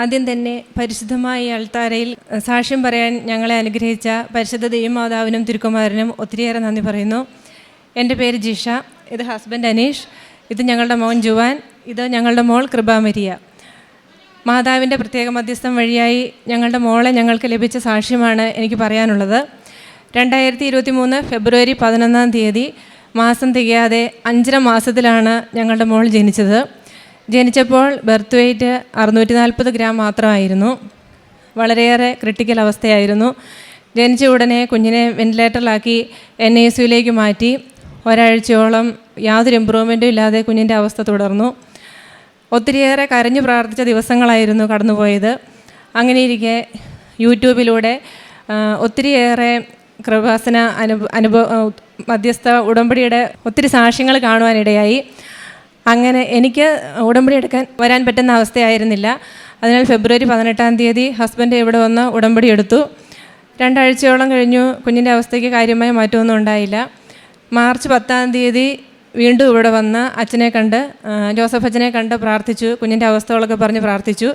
ആദ്യം തന്നെ പരിശുദ്ധമായ അൾത്താരയിൽ സാക്ഷ്യം പറയാൻ ഞങ്ങളെ അനുഗ്രഹിച്ച പരിശുദ്ധ ദൈവമാതാവിനും തിരുക്കുമാരനും ഒത്തിരിയേറെ നന്ദി പറയുന്നു. എന്റെ പേര് ജിഷ ഇത് ഹസ്ബൻഡ് അനീഷ് ഇത് ഞങ്ങളുടെ മോൻ ജുവാൻ ഇത് ഞങ്ങളുടെ മോൾ കൃപാമരിയ മാതാവിന്റെ പ്രത്യേക മധ്യസ്ഥം വഴിയായി ഞങ്ങളുടെ മോളെ ഞങ്ങൾക്ക് ലഭിച്ച സാക്ഷ്യമാണ് എനിക്ക് പറയാനുള്ളത്. രണ്ടായിരത്തി ഇരുപത്തി മൂന്ന് ഫെബ്രുവരി പതിനൊന്നാം തീയതി മാസം തികയാതെ അഞ്ചര മാസത്തിലാണ് ഞങ്ങളുടെ മോൾ ജനിച്ചത്. ജനിച്ചപ്പോൾ ബർത്ത് വെയ്റ്റ് അറുന്നൂറ്റി നാൽപ്പത് ഗ്രാം മാത്രമായിരുന്നു. വളരെയേറെ ക്രിട്ടിക്കൽ അവസ്ഥയായിരുന്നു. ജനിച്ച ഉടനെ കുഞ്ഞിനെ വെന്റിലേറ്ററിലാക്കി എൻ ഐ സിയിലേക്ക് മാറ്റി. ഒരാഴ്ചയോളം യാതൊരു ഇമ്പ്രൂവ്മെന്റും ഇല്ലാതെ കുഞ്ഞിന്റെ അവസ്ഥ തുടർന്നു. ഒത്തിരിയേറെ കരഞ്ഞു പ്രാർത്ഥിച്ച ദിവസങ്ങളായിരുന്നു കടന്നുപോയത്. അങ്ങനെയിരിക്കെ യൂട്യൂബിലൂടെ ഒത്തിരിയേറെ കൃപാസന അനുഭവ അനുഭവ മധ്യസ്ഥ ഉടമ്പടിയുടെ ഒത്തിരി സാക്ഷ്യങ്ങൾ കാണുവാനിടയായി. അങ്ങനെ എനിക്ക് ഉടമ്പടി എടുക്കാൻ വരാൻ പറ്റുന്ന അവസ്ഥയായിരുന്നില്ല. അതിനാൽ ഫെബ്രുവരി പതിനെട്ടാം തീയതി ഹസ്ബൻഡ് ഇവിടെ വന്ന് ഉടമ്പടി എടുത്തു. രണ്ടാഴ്ചയോളം കഴിഞ്ഞു. കുഞ്ഞിന്റെ അവസ്ഥയ്ക്ക് കാര്യമായ മാറ്റമൊന്നും ഉണ്ടായില്ല. മാർച്ച് പത്താം തീയതി വീണ്ടും ഇവിടെ വന്ന് അച്ഛനെ കണ്ട് ജോസഫ് അച്ഛനെ കണ്ട് പ്രാർത്ഥിച്ചു. കുഞ്ഞിന്റെ അവസ്ഥകളൊക്കെ പറഞ്ഞ് പ്രാർത്ഥിച്ചു.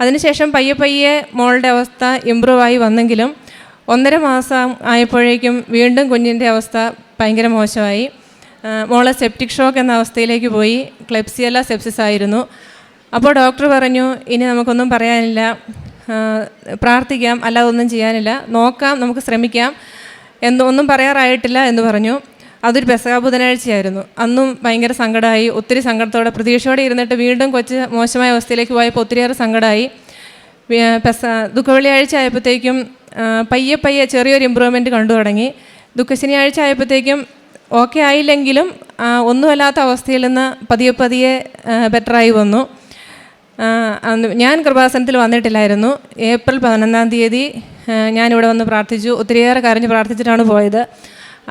അതിനുശേഷം പയ്യെ പയ്യെ മോളുടെ അവസ്ഥ ഇമ്പ്രൂവ് ആയി വന്നെങ്കിലും ഒന്നര മാസം ആയപ്പോഴേക്കും വീണ്ടും കുഞ്ഞിന്റെ അവസ്ഥ ഭയങ്കര മോശമായി. മോളെ സെപ്റ്റിക് ഷോക്ക് എന്ന അവസ്ഥയിലേക്ക് പോയി. ക്ലെപ്സിയല്ല സെപ്സിസ് ആയിരുന്നു. അപ്പോൾ ഡോക്ടർ പറഞ്ഞു ഇനി നമുക്കൊന്നും പറയാനില്ല. പ്രാർത്ഥിക്കാം. അല്ലാതെ ഒന്നും ചെയ്യാനില്ല. നോക്കാം നമുക്ക് ശ്രമിക്കാം. എന്നൊന്നും പറയാറായിട്ടില്ല എന്ന് പറഞ്ഞു. അതൊരു പെസക ബുധനാഴ്ചയായിരുന്നു. അന്നും ഭയങ്കര സങ്കടമായി. ഒത്തിരി സങ്കടത്തോടെ പ്രതീക്ഷയോടെ ഇരുന്നിട്ട് വീണ്ടും കൊച്ച് മോശമായ അവസ്ഥയിലേക്ക് പോയപ്പോൾ ഒത്തിരിയേറെ സങ്കടമായി. പെസ ദുഃഖവെള്ളിയാഴ്ച ആയപ്പോഴത്തേക്കും പയ്യെ പയ്യെ ചെറിയൊരു ഇമ്പ്രൂവ്മെന്റ് കണ്ടു തുടങ്ങി. ദുഃഖശനിയാഴ്ച ആയപ്പോഴത്തേക്കും ഓക്കെ ആയില്ലെങ്കിലും ഒന്നുമല്ലാത്ത അവസ്ഥയിൽ നിന്ന് പതിയെ പതിയെ ബെറ്ററായി വന്നു. ഞാൻ കൃപാസനത്തിൽ വന്നിട്ടില്ലായിരുന്നു. ഏപ്രിൽ പതിനൊന്നാം തീയതി ഞാനിവിടെ വന്ന് പ്രാർത്ഥിച്ചു. ഒത്തിരിയേറെ കരഞ്ഞ് പ്രാർത്ഥിച്ചിട്ടാണ് പോയത്.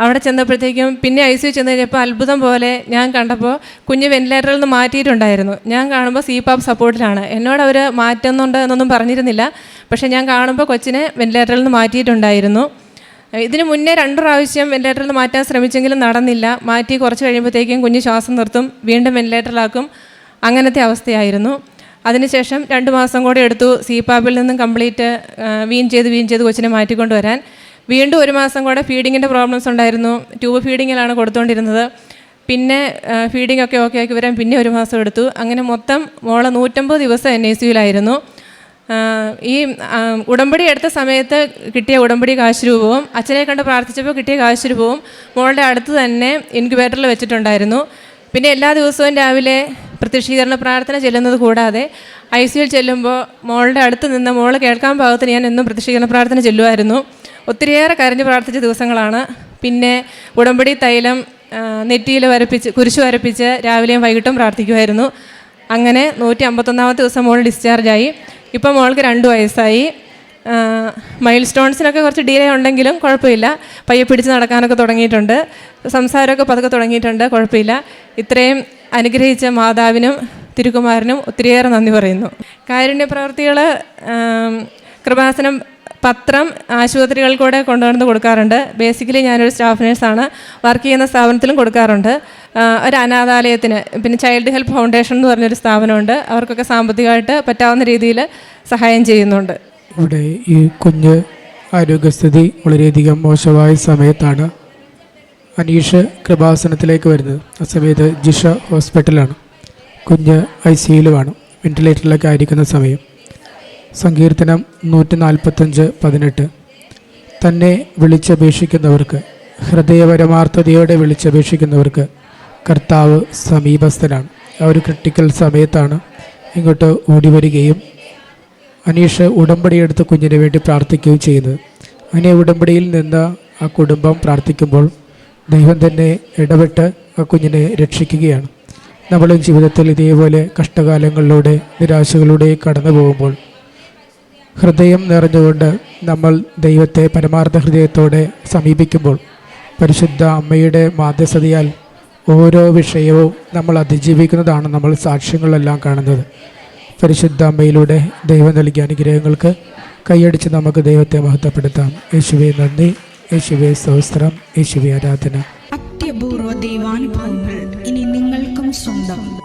അവിടെ ചെന്നപ്പോഴത്തേക്കും പിന്നെ ഐ സി യു ചെന്ന് കഴിഞ്ഞപ്പോൾ അത്ഭുതം പോലെ ഞാൻ കണ്ടപ്പോൾ കുഞ്ഞ് വെന്റിലേറ്ററിൽ നിന്ന് മാറ്റിയിട്ടുണ്ടായിരുന്നു. ഞാൻ കാണുമ്പോൾ സി പാപ്പ് സപ്പോർട്ടിലാണ് എന്നോട് അവർ മാറ്റുന്നുണ്ട് എന്നൊന്നും പറഞ്ഞിരുന്നില്ല. പക്ഷേ ഞാൻ കാണുമ്പോൾ കൊച്ചിനെ വെന്റിലേറ്ററിൽ നിന്ന് മാറ്റിയിട്ടുണ്ടായിരുന്നു. ഇതിന് മുന്നേ രണ്ട് പ്രാവശ്യം വെന്റിലേറ്ററിൽ മാറ്റാൻ ശ്രമിച്ചെങ്കിലും നടന്നില്ല. മാറ്റി കുറച്ച് കഴിയുമ്പോഴത്തേക്കും കുഞ്ഞ് ശ്വാസം നിർത്തും വീണ്ടും വെന്റിലേറ്ററിലാക്കും അങ്ങനത്തെ അവസ്ഥയായിരുന്നു. അതിനുശേഷം രണ്ട് മാസം കൂടെ എടുത്തു സി പാപ്പിൽ നിന്നും കംപ്ലീറ്റ് വീൻ ചെയ്ത് വീൻ ചെയ്ത് കൊച്ചിനെ മാറ്റിക്കൊണ്ട് വരാൻ വീണ്ടും ഒരു മാസം കൂടെ ഫീഡിങ്ങിന്റെ പ്രോബ്ലംസ് ഉണ്ടായിരുന്നു. ട്യൂബ് ഫീഡിങ്ങിലാണ് കൊടുത്തുകൊണ്ടിരുന്നത് പിന്നെ ഫീഡിംഗ് ഒക്കെ ഓക്കെ ആക്കി വരാൻ പിന്നെ ഒരു മാസം എടുത്തു. അങ്ങനെ മൊത്തം മോളെ നൂറ്റമ്പത് ദിവസം എൻ ഐ സിയിലായിരുന്നു ഈ ഉടമ്പടി എടുത്ത സമയത്ത് കിട്ടിയ ഉടമ്പടി കാശ് രൂപവും അച്ഛനെ കണ്ട് പ്രാർത്ഥിച്ചപ്പോൾ കിട്ടിയ കാശ് രൂപവും മോളുടെ അടുത്ത് തന്നെ ഇൻക്യുബേറ്ററിൽ വെച്ചിട്ടുണ്ടായിരുന്നു. പിന്നെ എല്ലാ ദിവസവും രാവിലെ പ്രത്യക്ഷീകരണ പ്രാർത്ഥന ചെല്ലുന്നത് കൂടാതെ ഐ സിയിൽ ചെല്ലുമ്പോൾ മോളുടെ അടുത്ത് നിന്ന് മോൾ കേൾക്കാൻ ഭാഗത്തിന് ഞാൻ എന്നും പ്രത്യക്ഷീകരണ പ്രാർത്ഥന ചെല്ലുമായിരുന്നു. ഒത്തിരിയേറെ കരഞ്ഞ് പ്രാർത്ഥിച്ച ദിവസങ്ങളാണ്. പിന്നെ ഉടമ്പടി തൈലം നെറ്റിയിൽ വരപ്പിച്ച് കുരിശു വരപ്പിച്ച് രാവിലെയും വൈകിട്ടും പ്രാർത്ഥിക്കുമായിരുന്നു. അങ്ങനെ നൂറ്റി അമ്പത്തൊന്നാമത്തെ ദിവസം മോൾ ഡിസ്ചാർജായി ഇപ്പം മോൾക്ക് രണ്ട് വയസ്സായി. മൈൽ സ്റ്റോൺസിനൊക്കെ കുറച്ച് ഡിലേ ഉണ്ടെങ്കിലും കുഴപ്പമില്ല. പയ്യെ പിടിച്ച് നടക്കാനൊക്കെ തുടങ്ങിയിട്ടുണ്ട്. സംസാരമൊക്കെ പതുക്കെ തുടങ്ങിയിട്ടുണ്ട്. കുഴപ്പമില്ല. ഇത്രയും അനുഗ്രഹിച്ച മാതാവിനും തിരുക്കുമാരനും ഒത്തിരിയേറെ നന്ദി പറയുന്നു. കാരുണ്യ പ്രവർത്തികൾ കൃപാസനം പത്രം ആശുപത്രികൾക്കൂടെ കൊണ്ടുവന്ന് കൊടുക്കാറുണ്ട്. ബേസിക്കലി ഞാനൊരു സ്റ്റാഫ് നേഴ്സാണ് വർക്ക് ചെയ്യുന്ന സ്ഥാപനത്തിലും കൊടുക്കാറുണ്ട്. ഒരു അനാഥാലയത്തിന് പിന്നെ ചൈൽഡ് ഹെൽപ്പ് ഫൗണ്ടേഷൻ എന്ന് പറഞ്ഞൊരു സ്ഥാപനമുണ്ട്. അവർക്കൊക്കെ സാമ്പത്തികമായിട്ട് പറ്റാവുന്ന രീതിയിൽ സഹായം ചെയ്യുന്നുണ്ട്. ഇവിടെ ഈ കുഞ്ഞ് ആരോഗ്യസ്ഥിതി വളരെയധികം മോശമായ സമയത്താണ് അനീഷ് കൃപാസനത്തിലേക്ക് വരുന്നത്. ആ സമയത്ത് ജിഷ ഹോസ്പിറ്റലാണ് കുഞ്ഞ് ഐ സിയിലുമാണ് വെന്റിലേറ്ററിലൊക്കെ ആയിരിക്കുന്ന സമയം സങ്കീർത്തനം നൂറ്റി നാൽപ്പത്തഞ്ച് പതിനെട്ട്. തന്നെ വിളിച്ചപേക്ഷിക്കുന്നവർക്ക് ഹൃദയപരമാർത്ഥതയോടെ വിളിച്ചപേക്ഷിക്കുന്നവർക്ക് കർത്താവ് സമീപസ്ഥനാണ്. ആ ഒരു ക്രിട്ടിക്കൽ സമയത്താണ് ഇങ്ങോട്ട് ഓടി വരികയും അനീഷ് ഉടമ്പടിയെടുത്ത് കുഞ്ഞിന് വേണ്ടി പ്രാർത്ഥിക്കുകയും ചെയ്യുന്നത് അങ്ങനെ ഉടമ്പടിയിൽ നിന്ന് ആ കുടുംബം പ്രാർത്ഥിക്കുമ്പോൾ ദൈവം തന്നെ ഇടപെട്ട് ആ കുഞ്ഞിനെ രക്ഷിക്കുകയാണ്. നമ്മളും ജീവിതത്തിൽ ഇതേപോലെ കഷ്ടകാലങ്ങളിലൂടെ നിരാശകളിലൂടെ കടന്നു പോകുമ്പോൾ ഹൃദയം നിറഞ്ഞുകൊണ്ട് നമ്മൾ ദൈവത്തെ പരമാർത്ഥ ഹൃദയത്തോടെ സമീപിക്കുമ്പോൾ പരിശുദ്ധ അമ്മയുടെ മാധ്യസ്ഥതയാൽ ഓരോ വിഷയവും നമ്മൾ അതിജീവിക്കുന്നതാണ് നമ്മൾ സാക്ഷ്യങ്ങളെല്ലാം കാണുന്നത്. പരിശുദ്ധ അമ്മയിലൂടെ ദൈവം നൽകിയ അനുഗ്രഹങ്ങൾക്ക് കൈയടിച്ച് നമുക്ക് ദൈവത്തെ മഹത്വപ്പെടുത്താം. യേശുവെ നന്ദി. യേശുവെ സഹസ്രം യേശുവെ ആരാധന. അത്യപൂർവ ദൈവാനുഭവങ്ങൾ ഇനി നിങ്ങൾക്കും സ്വന്തം.